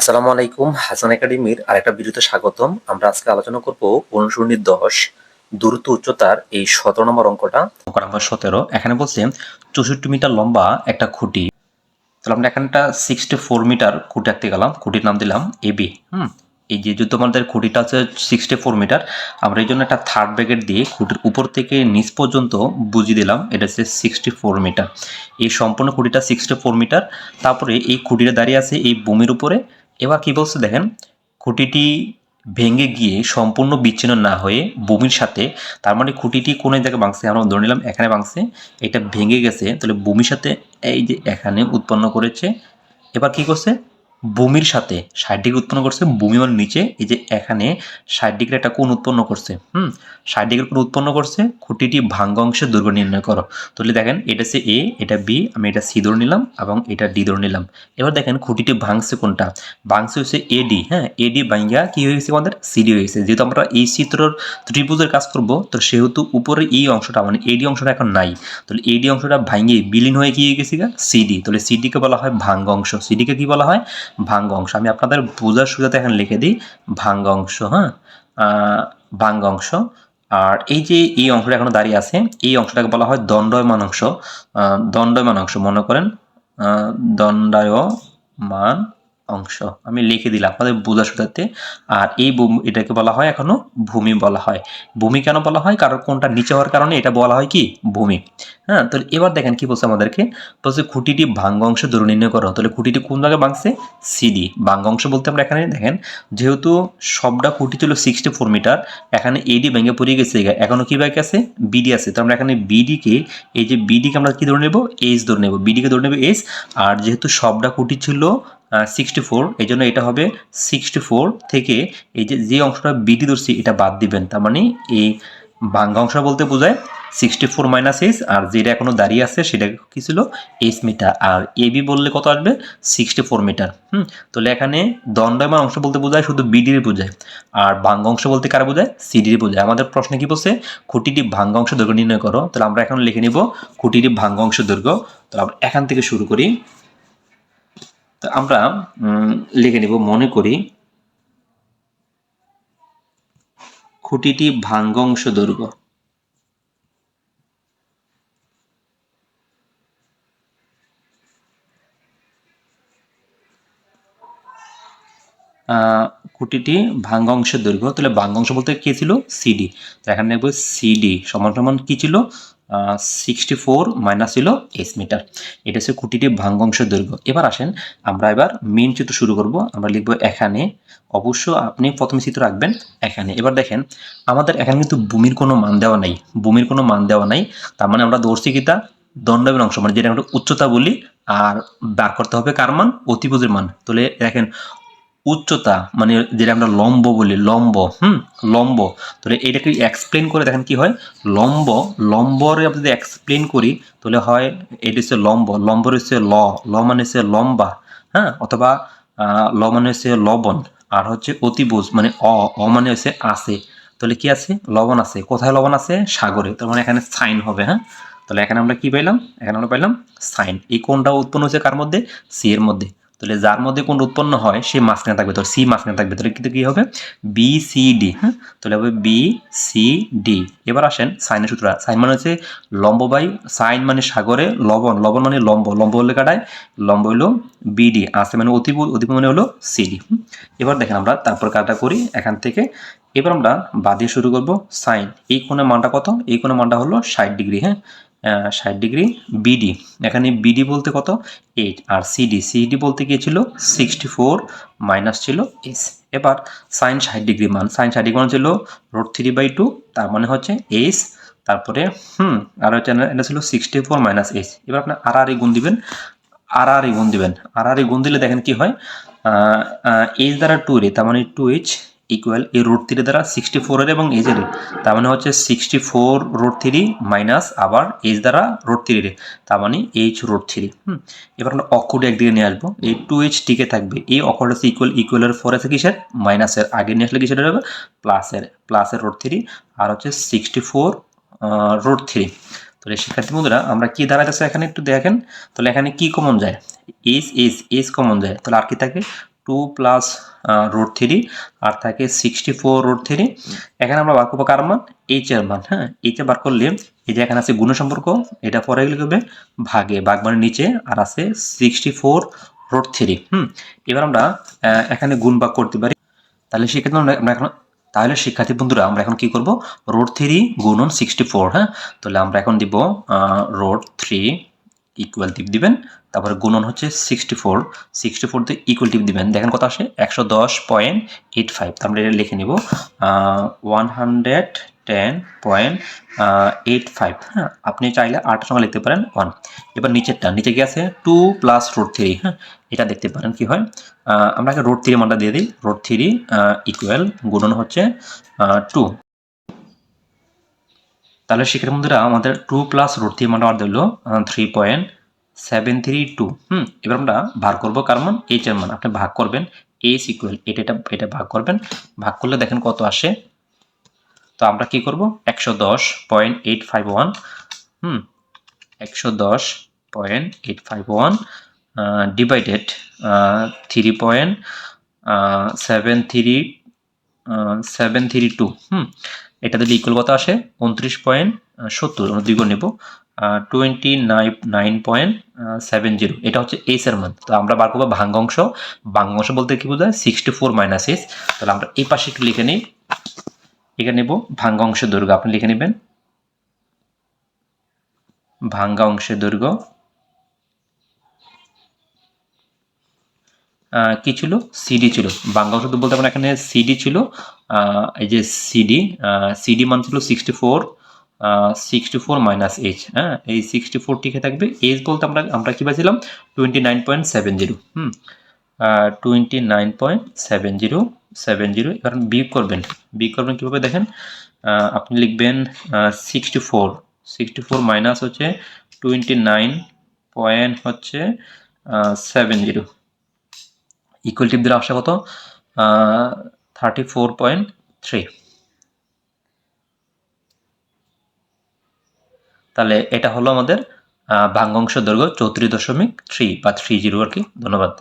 আসসালামু আলাইকুম, হাসান একাডেমির আরেকটা ভিডিওতে স্বাগতম। আমরা আজকে আলোচনা করব অনুসরণী দশ দূরত্ব উচ্চতার এই সতেরো নম্বর অঙ্কটা। অঙ্ক নাম্বার সতেরো। এখানে বলছে চৌষট্টি মিটার লম্বা একটা খুঁটি। তাহলে আমরা এখানটা সিক্সটি ফোর মিটার খুঁটি আঁকতে গেলাম। খুঁটির নাম দিলাম এবি হুম? এই যে যদি আমাদের খুঁটিটা হচ্ছে সিক্সটি ফোর মিটার, আমরা এই জন্য একটা থার্ড ব্র্যাকেট দিয়ে খুঁটির উপর থেকে নিচ পর্যন্ত বুঝিয়ে দিলাম। এটা হচ্ছে সিক্সটি ফোর মিটার। এই সম্পূর্ণ খুঁটিটা সিক্সটি ফোর মিটার। তারপরে এই খুঁটিটা দাঁড়িয়ে আছে এই ভূমির উপরে। এবার কি বলছে দেখেন? খুঁটিটি ভেঙে গিয়ে সম্পূর্ণ বিচ্ছিন্ন না হয়ে ভূমির সাথে, তার মানে খুঁটিটি কোনো জায়গায় বাংসে আমরা ধরে নিলাম এখানে বাংসে এটা ভেঙে গেছে, তাহলে ভূমির সাথে এই যে এখানে উৎপন্ন করেছে। এবার কি করছে? ভূমির সাথে ষাট ডিগ্রি উৎপন্ন করছে, ভূমি মানে নিচে, এই যে এখানে ষাট ডিগ্রি একটা কোণ উৎপন্ন করছে, হুম? ষাট ডিগ্রি কোণ উৎপন্ন করছে, খুঁটিটি ভাঙ্গ অংশের দৈর্ঘ্য নির্ণয় করো। তাহলে দেখেন, এটা হচ্ছে এ এটা বি আমি এটা সি ধরে নিলাম এবং এটা ডি ধরে নিলাম। এবার দেখেন, খুঁটিটি ভাঙছে কোনটা? ভাঙছে হচ্ছে এডি হ্যাঁ? এডি ভাঙ্গা হয়ে গেছে আমাদের? সিডি গেছে। যেহেতু আমরা এই চিত্রর ত্রিভুজের কাজ করব, তো সেহেতু উপরে এই অংশটা মানে এডি অংশটা এখন নাই। তাহলে এডি অংশটা ভাঙিয়ে বিলীন হয়ে কি হয়ে গেছে সিডি তাহলে সিডিকে বলা হয় ভাঙ্গ অংশ। সিডিকে কী বলা হয়? ভাঙ্গ অংশ। আমি আপনাদের বোঝার সুবিধাতে এখানে লিখে দিই, ভাঙ্গ অংশ হ্যাঁ? ভাঙ্গ অংশ। আর এই যে এই অংশটা এখনও দাঁড়িয়ে আছে, এই অংশটাকে বলা হয় দণ্ডয়মান অংশ। দণ্ডয়মান অংশ, মনে করেন দণ্ডায়মান অংশ। আমি লিখে দিলাম আপনাদের বোঝার সুবিধাতে আর এই এটাকে বলা হয় এখনও ভূমি বলা হয়। ভূমি কেন বলা হয়? কারণ কোনটা নিচে হওয়ার কারণে এটা বলা হয় কি? ভূমি। হ্যাঁ তাহলে এবার দেখেন কি বলছে আমাদেরকে। বলছে খুঁটিটি ভাঙ্গ অংশ দূর নির্ণয় করো। তাহলে খুঁটিটি কোন জায়গায় ভাঙছে? সিডি ভাঙ্গ অংশ বলতে আমরা এখানে দেখেন, যেহেতু সবটা খুঁটি ছিল সিক্সটি ফোর মিটার এখানে এডি ভেঙে পড়ে গেছে এখনও কি বাইক আছে? বিডি আছে। তো আমরা এখানে বিডিকে এই যে বিডিকে আমরা কি ধরে নেব? এইচ ধরে নেব। বিডিকে ধরে নেব এইচ আর যেহেতু সবটা খুঁটি ছিল সিক্সটি ফোর এই জন্য এটা হবে সিক্সটি ফোর থেকে এই যে যে অংশটা বিডি ধরছি, এটা বাদ দিবেন। তার মানে এই ভাঙ্গা অংশ বলতে বোঝায় সিক্সটি ফোর মাইনাস এইচ আর যেটা এখনও দাঁড়িয়ে আছে সেটা কি ছিল? এইচ মিটার আর এ বি বললে কত আসবে? Sixty four metre hmm? তাহলে এখানে দণ্ডায়মান অংশ বলতে বোঝায়, শুধু বিডির বোঝায়। আর ভাঙ্গ অংশ বলতে কারা বোঝায়? সিডির বোঝায়। আমাদের প্রশ্নে কি বলছে? খুঁটিটি ভাঙ্গ অংশ দৈর্ঘ্য নির্ণয় করো। তাহলে আমরা এখন লিখে নিব খুঁটিটি ভাঙ্গ অংশ দৈর্ঘ্য। তো আমরা এখান থেকে শুরু করি। তো আমরা লিখে নিব, মনে করি, খুঁটিটি ভাঙ্গ অংশ দৈর্ঘ্য খুঁটিটি ভাঙ্গ অংশের দৈর্ঘ্য, তাহলে ভাঙ্গ অংশ বলতে কি ছিল? সিডি তো এখানে দেখব সিডি সমান সমান কি ছিল? সিক্সটি ফোর মাইনাস ছিল এস মিটার এটা হচ্ছে খুঁটিটি ভাঙ্গ অংশের দৈর্ঘ্য। এবার আসেন, আমরা এবার মেন চিত্র শুরু করব। আমরা লিখব এখানে। অবশ্য আপনি প্রথমে চিত্র রাখবেন এখানে। এবার দেখেন, আমাদের এখানে কিন্তু ভূমির কোনো মান দেওয়া নাই। ভূমির কোনো মান দেওয়া নাই। তার মানে আমরা দর্শি দণ্ডবের অংশ মানে যেটা আমরা উচ্চতা বলি, আর বার করতে হবে কার মান? অতিভুজের মান। তাহলে দেখেন উচ্চতা মানে যেটা আমরা লম্ব বলি, লম্ব, হুম, লম্ব। তাহলে এটাকে এক্সপ্লেন করে দেখেন কি হয়? লম্ব, লম্বরে যদি এক্সপ্লেন করি, তাহলে হয় এটা হচ্ছে লম্ব, লম্বর হচ্ছে ল ল মানে হচ্ছে লম্বা হ্যাঁ? অথবা ল মানে হচ্ছে লবণ, আর হচ্ছে অতিভুজ মানে অ অ মানে হচ্ছে আছে। তাহলে কি আছে? লবণ আছে। কোথায় লবণ আছে? সাগরে। তার মানে এখানে সাইন হবে হ্যাঁ? তাহলে এখানে আমরা কি পাইলাম? এখানে আমরা পাইলাম সাইন। এই কোনটা উৎপন্ন হচ্ছে কার মধ্যে? সি এর মধ্যে। তাহলে যার মধ্যে কোন উৎপন্ন হয়, সে মাঝখানে থাকবে। তো সি মাঝখানে থাকবে। তাহলে কিন্তু কি হবে? বি সি ডি হ্যাঁ? তাহলে হবে বি সি ডি এবার আসেন সাইনের সূত্র সাইন মানে হচ্ছে লম্ব বাই সাইন মানে সাগরে, লবণ। লবণ মানে লম্ব। লম্ব হলে কাটায়? লম্ব হলো বিডি আছে মানে অতিভু অতিভু মানে হলো সিডি এবার দেখেন আমরা তারপর কাটা করি এখান থেকে। এবার আমরা বাদ দিয়ে শুরু করব সাইন এই কোণের মানটা কত? এই কোণের মানটা হলো ষাট ডিগ্রি হ্যাঁ? ষাট ডিগ্রি বিডি এখানে বিডি বলতে কত? এইট আর সিডি সিডি বলতে কি ছিল? সিক্সটি ফোর মাইনাস ছিল এস এবার সাইন ষাট ডিগ্রি মান সাইন ষাট ডিগ্রি মান ছিল রোড থ্রি বাই টু তার মানে হচ্ছে এস তারপরে, হুম, আর হচ্ছে এটা ছিল সিক্সটি ফোর মাইনাস এস এবার আপনি আর আর গুণ দিবেন আর আর গুণ দিবেন। আর আর গুণ দিলে দেখেন কি হয়? এইচ দ্বারা টু রে, তার মানে টু এইচ ইকুয়াল এই রোড থ্রি দ্বারা সিক্সটি ফোরের এবং এইচের তার মানে হচ্ছে sixty four root three minus আবার এইচ দ্বারা রোড থ্রি রে, তার মানে এইচ রোড থ্রি হুম, এবার আমরা অক্ষরটা একদিকে নিয়ে আসব। এই টু এইচ টিকে থাকবে। এই অক্ষরটা হচ্ছে ইকুয়াল ইকুয়ালের ফোর আছে কিসের? মাইনাসের আগে নিয়ে আসলে কিসের হবে? প্লাসের প্লাসের রোড থ্রি আর হচ্ছে সিক্সটি ফোর রোড থ্রি তাহলে শিক্ষার্থী বন্ধুরা, আমরা কি দাঁড়াইতেছে এখানে একটু দেখেন। তাহলে এখানে কি কমন যায়? এইচ এইচ এইচ কমন যায়। তাহলে আর কি থাকে টু প্লাস রোড থ্রি আর থাকে সিক্সটি ফোর রোড থ্রি এখানে আমরা বার করব কার মান এইচ এর মান হ্যাঁ? এইচ এ বার করলে এই যে এখানে আছে গুণ সম্পর্ক, এটা পরে গেলে হবে ভাগে ভাগ নিচে, আর আছে সিক্সটি ফোর রোড থ্রি হুম? এবার আমরা এখানে গুণ ভাগ করতে পারি। তাহলে সেক্ষেত্রে আমরা এখন, তাহলে শিক্ষার্থী বন্ধুরা, আমরা এখন কি করব? রোড থ্রি গুণন সিক্সটি ফোর হ্যাঁ? তাহলে আমরা এখন দিব রোড থ্রি ইকুয়াল টিপ দিবেন তারপরে গুণন হচ্ছে সিক্সটি ফোর সিক্সটি ফোর দিয়ে ইকুয়াল টিপ দিবেন। দেখেন কত আসে? একশো দশ পয়েন্ট এইট ফাইভ তা আমরা এটা লিখে নিব one hundred ten point eight five হ্যাঁ আপনি চাইলে আট সঙ্গে লিখতে পারেন ওয়ান এবার নিচেরটা, নিচে কি আছে? টু প্লাস রোড থ্রি হ্যাঁ এটা দেখতে পারেন কি হয়। আমরা আমরা রোড থ্রি মানটা দিয়ে দিই। রোড থ্রি ইকুয়াল গুণন হচ্ছে টু তাহলে সেক্ষেত্রে বন্ধুরা, আমাদের টু প্লাস রোড থ্রি মানটা দিল three point seven three two hmm, এবার আমরা ভাগ করব কার মান? এইচ এর মান। আপনি ভাগ করবেন। এইচ ইকুয়াল এটা এটা এটা ভাগ করবেন। ভাগ করলে দেখেন কত আসে। তো আমরা কি করব? একশো দশ পয়েন্ট এইট ফাইভ ওয়ান হুম, একশো দশ point eight five one divided three point seven three seven three two hmm এটা দিলে ইকুয়াল কত আসে? উনত্রিশ পয়েন্ট সত্তর। আমরা দ্বিগুণ নেব। Twenty nine point seven zero এটা হচ্ছে এইচ এর মান তো আমরা বার করব ভাঙ্গাংশ। ভাঙ্গাংশ বলতে কি বোঝায়? সিক্সটি ফোর মাইনাস এইচ তাহলে আমরা এই পাশে একটু লিখে নিই। এখানে নেব ভাঙ্গা অংশের দৈর্ঘ্য আপনি লিখে নেবেন। ভাঙ্গা অংশের দৈর্ঘ্য কি ছিল? সিডি ছিল। বাংলা অংশ বলতে পারেন এখানে সিডি ছিল। এই যে সিডি সিডি মান ছিল sixty four sixty four minus H হ্যাঁ? এই সিক্সটি ফোর টিকে থাকবে। এইচ বলতে আমরা আমরা কি পাইছিলাম twenty nine point seven zero hmm? Twenty nine point seven zero seven zero এবার বিয়োগ করবেন। বিয়োগ করবেন কীভাবে দেখেন? আপনি লিখবেন sixty four sixty four minus হচ্ছে টোয়েন্টি নাইন পয়েন্ট হচ্ছে সেভেন জিরো ইকুয়াল টিপ দিলে আসে কত? থার্টি ফোর পয়েন্ট থ্রি তাহলে এটা হলো আমাদের ভাঙ্গাংশ দৈর্ঘ্য চৌত্রিশ দশমিক থ্রি বা থ্রি জিরো আর কি। ধন্যবাদ।